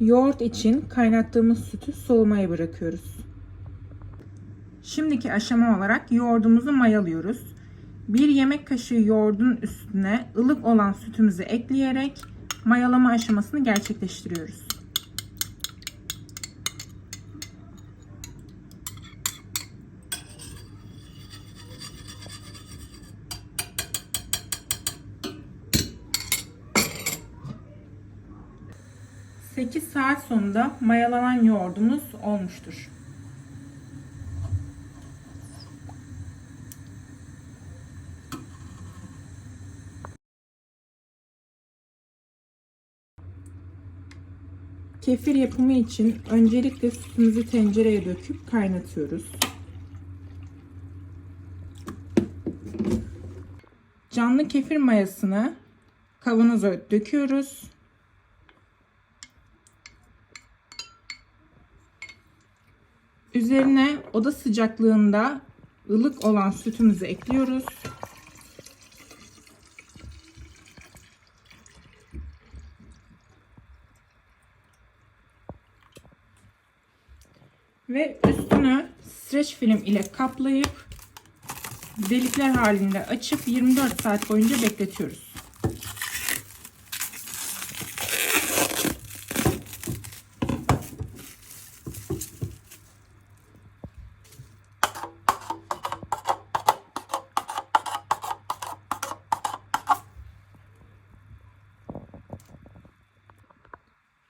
Yoğurt için kaynattığımız sütü soğumaya bırakıyoruz. Şimdiki aşama olarak yoğurdumuzu mayalıyoruz. Bir yemek kaşığı yoğurdun üstüne ılık olan sütümüzü ekleyerek mayalama aşamasını gerçekleştiriyoruz. ...8 saat sonunda mayalanan yoğurdumuz olmuştur. Kefir yapımı için öncelikle sütümüzü tencereye döküp kaynatıyoruz. Canlı kefir mayasını kavanoza döküyoruz. Üzerine oda sıcaklığında ılık olan sütümüzü ekliyoruz. Ve üstünü streç film ile kaplayıp delikler halinde açıp 24 saat boyunca bekletiyoruz.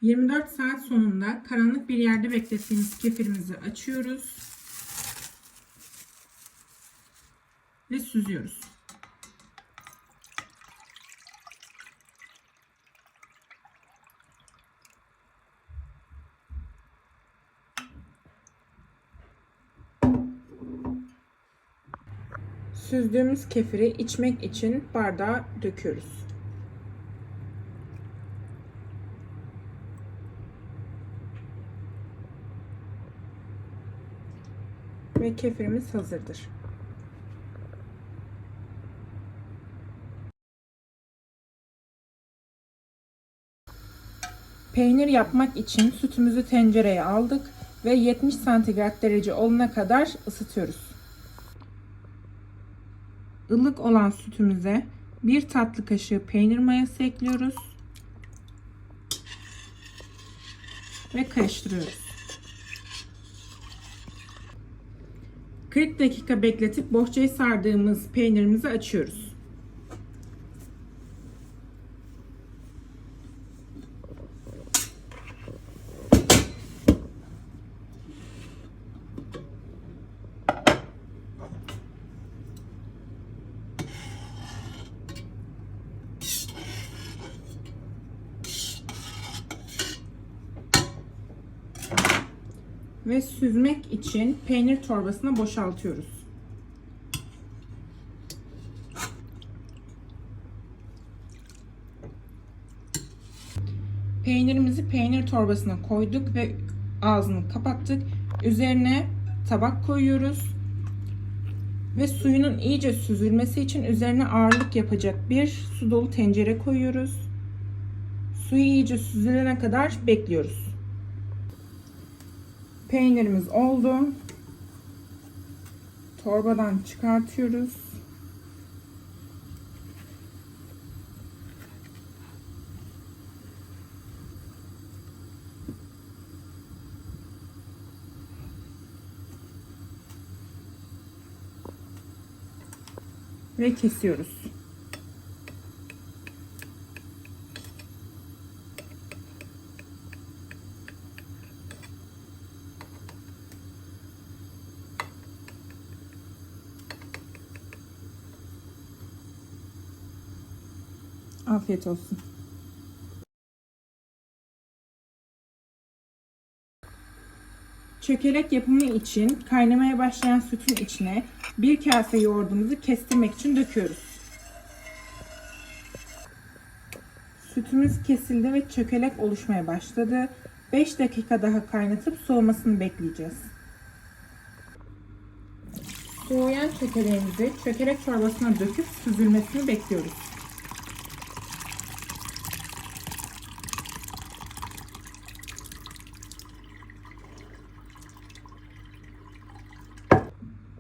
...24 saat sonunda karanlık bir yerde beklettiğimiz kefirimizi açıyoruz. Ve süzüyoruz. Süzdüğümüz kefiri içmek için bardağa döküyoruz. Ve kefirimiz hazırdır. Peynir yapmak için sütümüzü tencereye aldık ve 70 santigrat derece olana kadar ısıtıyoruz. Ilık olan sütümüze bir tatlı kaşığı peynir mayası ekliyoruz ve karıştırıyoruz. 40 dakika bekletip bohçayı sardığımız peynirimizi açıyoruz. Ve süzmek için peynir torbasına boşaltıyoruz. Peynirimizi peynir torbasına koyduk ve ağzını kapattık. Üzerine tabak koyuyoruz. Ve suyunun iyice süzülmesi için üzerine ağırlık yapacak bir su dolu tencere koyuyoruz. Suyu iyice süzülene kadar bekliyoruz. Peynirimiz oldu. Torbadan çıkartıyoruz. Ve kesiyoruz. Afiyet olsun. Çökelek yapımı için kaynamaya başlayan sütün içine bir kase yoğurdumuzu kestirmek için döküyoruz. Sütümüz kesildi ve çökelek oluşmaya başladı. 5 dakika daha kaynatıp soğumasını bekleyeceğiz. Soğuyan çökeleğimizi çökelek çorbasına döküp süzülmesini bekliyoruz.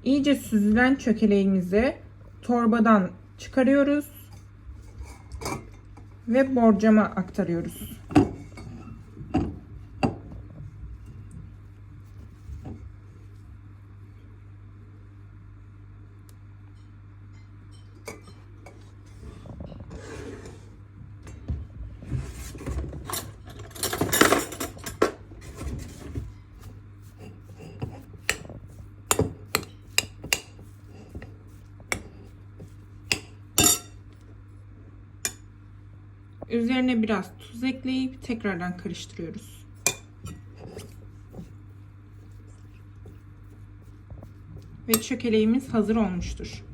İyice süzülen çökeleğimizi torbadan çıkarıyoruz ve borcama aktarıyoruz. Üzerine biraz tuz ekleyip tekrardan karıştırıyoruz. Ve çökeleğimiz hazır olmuştur.